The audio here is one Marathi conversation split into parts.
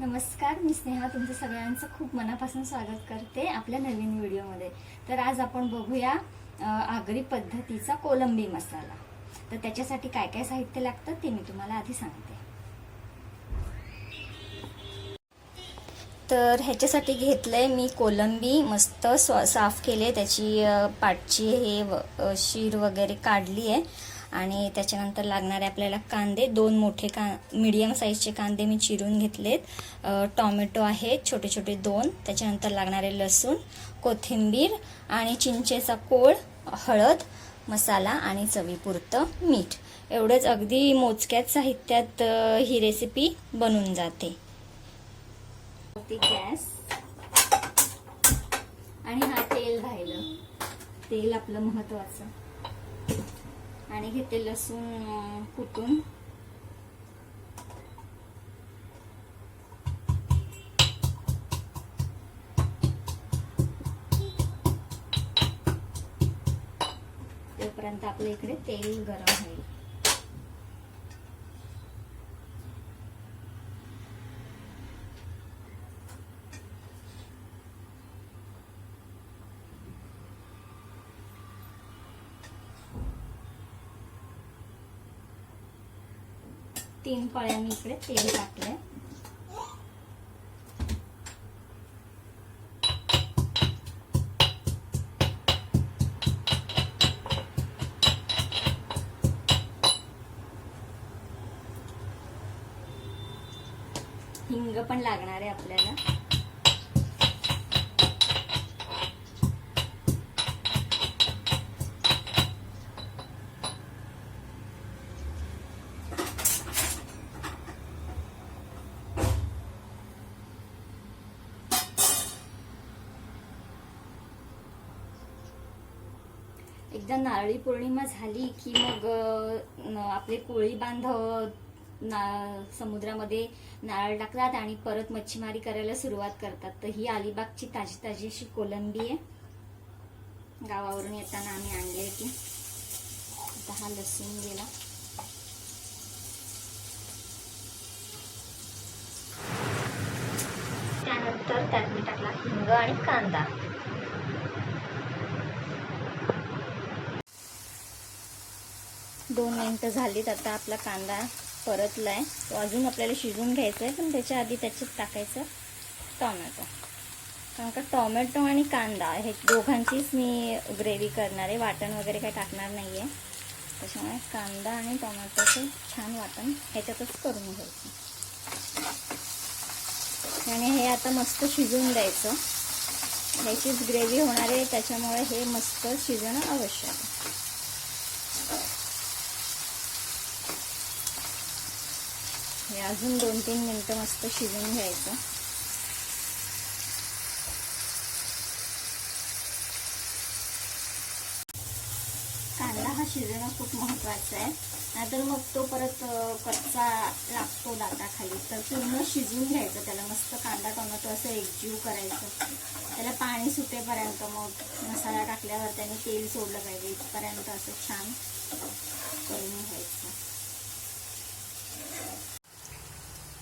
नमस्कार मी स्नेहा तुमचं सगळ्यांचं खूप मनापासून स्वागत करते आपल्या नवीन व्हिडिओमध्ये. तर आज आपण बघूया आगरी पद्धतीचा कोलंबी मसाला. तर त्याच्यासाठी काय काय साहित्य लागतं ते मी तुम्हाला आधी सांगते. तर ह्याच्यासाठी घेतलंय मी कोलंबी मस्त स्व साफ केले त्याची पाटची पाठची हे व- शीर वगैरे काढली आहे आणि त्याच्यानंतर लागणारे आपल्याला कांदे दोन मोठे का मीडियम साईजचे कांदे मी चिरून घेतलेत. टॉमॅटो आहेत छोटे छोटे दोन. त्याच्यानंतर लागणारे लसूण कोथिंबीर आणि चिंचेचा कोळ हळद मसाला आणि चवीपुरतं मीठ. एवढंच अगदी मोजक्याच साहित्यात ही रेसिपी बनून जाते. गॅस. आणि हा तेल राहिलं. तेल आपलं महत्वाचं. आणि घेते लसूण कुटून. तोपर्यंत आपल्या इकडे तेल गरम होईल. तीन पळ्या मी इकडे तेल टाकले हिंग पण लागणार आहे आपल्याला. एकदा नारळी पौर्णिमा झाली की मग आपले कोळी बांधव ना समुद्रामध्ये नारळ टाकतात आणि परत मच्छीमारी करायला सुरुवात करतात. तर ही अलिबागची ताजी ताजी अशी कोलंबी आहे. गावावरून येताना आम्ही आणली की आता हा लसूण गेला. त्यानंतर त्यात मी टाकला हिंग आणि कांदा. दोन मिनटं झालीत आता आपला कांदा परतला आहे तो अजून आपल्याला शिजून घ्यायचा आहे पण त्याच्या आधी त्याच्यात टाकायचं टोमॅटो. कारण का टोमॅटो आणि कांदा हे दोघांचीच मी ग्रेव्ही करणार आहे. वाटण वगैरे काही टाकणार नाही आहे त्याच्यामुळे कांदा आणि टोमॅटोचं छान वाटण ह्याच्यातच करून घ्यायचं. आणि हे आता मस्त शिजून द्यायचं. ह्याचीच ग्रेव्ही होणार आहे त्याच्यामुळे हे मस्त शिजणं आवश्यक आहे. अजून दोन तीन मिनटं मस्त शिजून घ्यायचं. कांदा हा शिजणं खूप महत्वाचं आहे. नाहीतर मग तो परत कच्चा लागतो दाताखाली. तर पूर्ण शिजून घ्यायचं त्याला. मस्त कांदा टोमॅटो असं एकजीव करायचं. त्याला पाणी सुटेपर्यंत मग मसाला टाकल्यावर त्याने तेल सोडलं पाहिजे. इथपर्यंत असं छान करून घ्यायचं.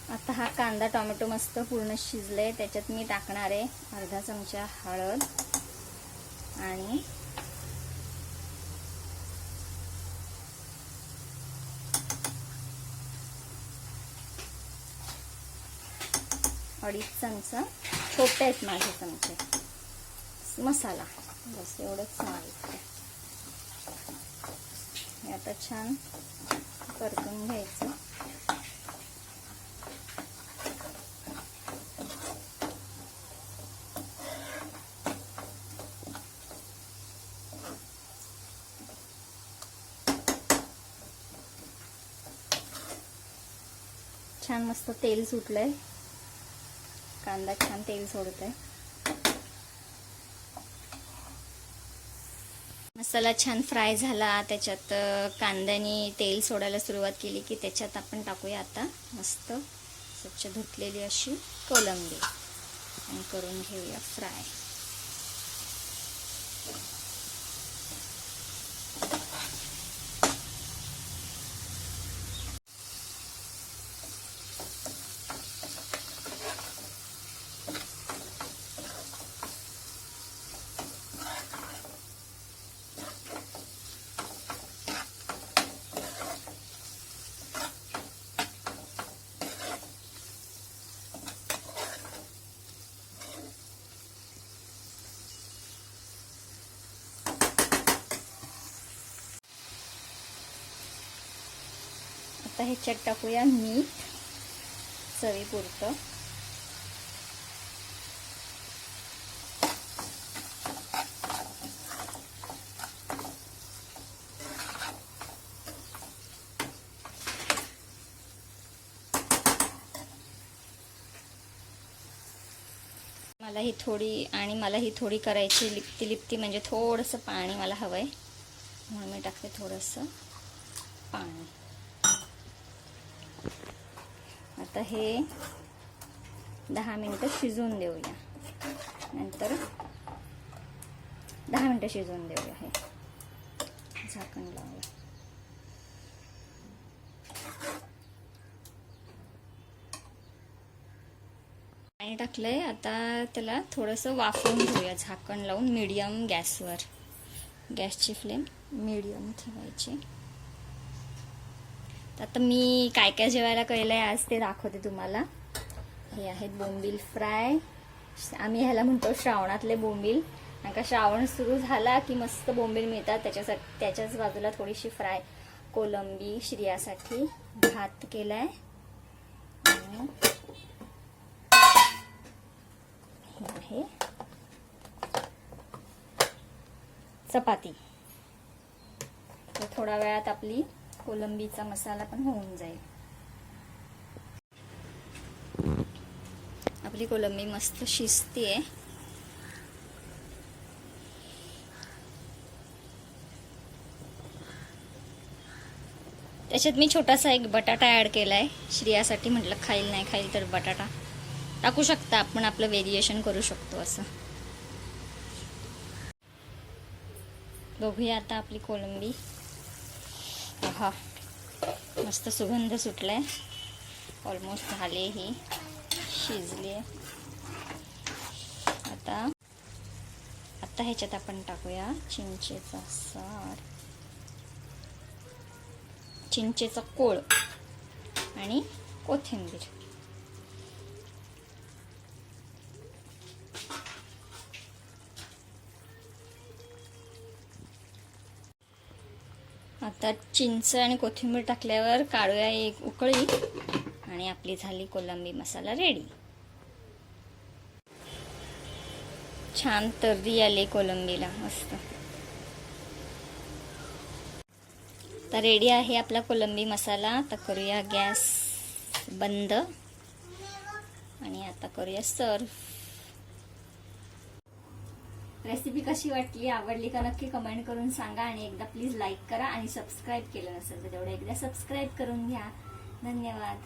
आता हा कांदा टोमॅटो मस्त पूर्ण शिजले त्याच्यात मी टाकणार आहे अर्धा चमचा हळद आणि अडीच चमचा छोटे आहेत माझे चमचे. मसाला. बस एवढंच सांगितलं. आता छान परतून घ्यायचं. छान मस्त तेल सुटलं आहे कांदा छान तेल सोडतोय. मसाला छान फ्राय झाला. त्याच्यात कांद्याने तेल सोडायला सुरुवात केली की त्याच्यात आपण टाकूया आता मस्त. स्वच्छ धुतलेली अशी कोलंबी. आणि करून घेऊया फ्राय. आता ह्याच्यात टाकूया मीठ चवीपुरतं. मला ही थोडी आणि मला ही थोडी करायची लिपती लिपती म्हणजे थोडंसं पाणी मला हवं आहे म्हणून मी टाकते थोडंसं पाणी. आता हे दहा मिनटं शिजवून देऊया. नंतर दहा मिनटं शिजवून देऊया हे. झाकण लावूया. पाणी टाकलंय. आता त्याला थोडंसं वाफवून घेऊया. झाकण लावून मीडियम गॅसवर. गॅसची फ्लेम मीडियम ठेवायची. आता मी काय काय जेवायला केलं आहे आज ते दाखवते तुम्हाला. हे आहेत बोंबील फ्राय. आम्ही ह्याला म्हणतो श्रावणातले बोंबील. कारण का श्रावण सुरू झाला की मस्त बोंबील मिळतात. त्याच्यासाठी त्याच्याच बाजूला थोडीशी फ्राय. कोलंबी श्रियासाठी भात केलाय. आहे हे आहे चपाती. तर थोड्या वेळात आपली कोलंबीचा मसाला पण होऊन जाईल. आपली कोलंबी मस्त शिजतीये. त्याच्यात मी छोटासा एक बटाटा ऍड केलाय. श्रियासाठी म्हटलं खाईल नाही खाईल तर बटाटा. टाकू शकता आपण आपलं व्हेरिएशन करू शकतो असं. बघूया आता आपली कोलंबी. हा मस्त सुगंध सुटलाय. ऑलमोस्ट झाले ही. शिजली आता आता ह्याच्यात आपण टाकूया चिंचेचा सार. चिंचेचा कोळ आणि कोथिंबीर. आता चिंच आणि कोथिंबीर टाकल्यावर काढूया एक उकळी आणि आपली झाली कोलंबी मसाला रेडी छान तर्री आली कोलंबीला मस्त. तर रेडी आहे आपला कोलंबी मसाला. तर करूया गॅस बंद. आणि आता करूया सर्व रेसिपी कशी वाटली आवडली का नक्की कमेंट करून सांगा आणि एकदा प्लीज लाईक करा आणि सबस्क्राईब केलं नसेल तर तेवढं एकदा सबस्क्राईब करून घ्या. धन्यवाद.